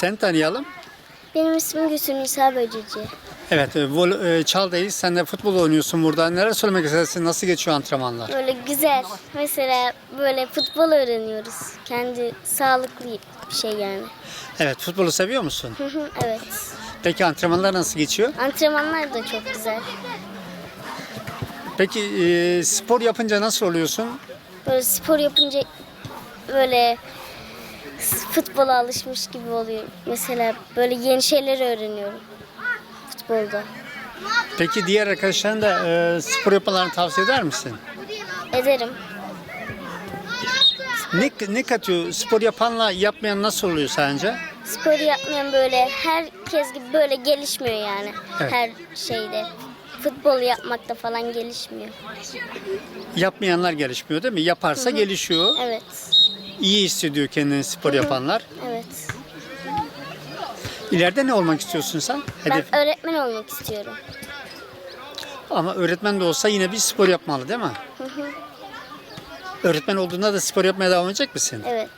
Seni tanıyalım. Benim ismim Gülsüm Nisa Böceci. Evet, e, e, Çal'dayız. Sen de futbol oynuyorsun burada. Neler söylemek istersin? Nasıl geçiyor antrenmanlar? Böyle güzel. Mesela böyle futbol öğreniyoruz. Kendi sağlıklı bir şey yani. Evet, futbolu seviyor musun? Evet. Peki antrenmanlar nasıl geçiyor? Antrenmanlar da çok güzel. Peki e, spor yapınca nasıl oluyorsun? Böyle spor yapınca böyle futbola alışmış gibi oluyor. Mesela böyle yeni şeyler öğreniyorum futbolda. Peki diğer arkadaşların da e, spor yapmalarını tavsiye eder misin? Ederim. Ne, ne katıyor? Spor yapanla yapmayan nasıl oluyor sence? Spor yapmayan böyle herkes gibi böyle gelişmiyor yani. Evet. Her şeyde. Futbol yapmakta falan gelişmiyor. Yapmayanlar gelişmiyor değil mi? Yaparsa gelişiyor. Evet. İyi hissediyor kendini spor yapanlar. Evet. İleride ne olmak istiyorsun sen? Hedef. Ben öğretmen olmak istiyorum. Ama öğretmen de olsa yine bir spor yapmalı değil mi? Öğretmen olduğunda da spor yapmaya devam edecek misin? Evet.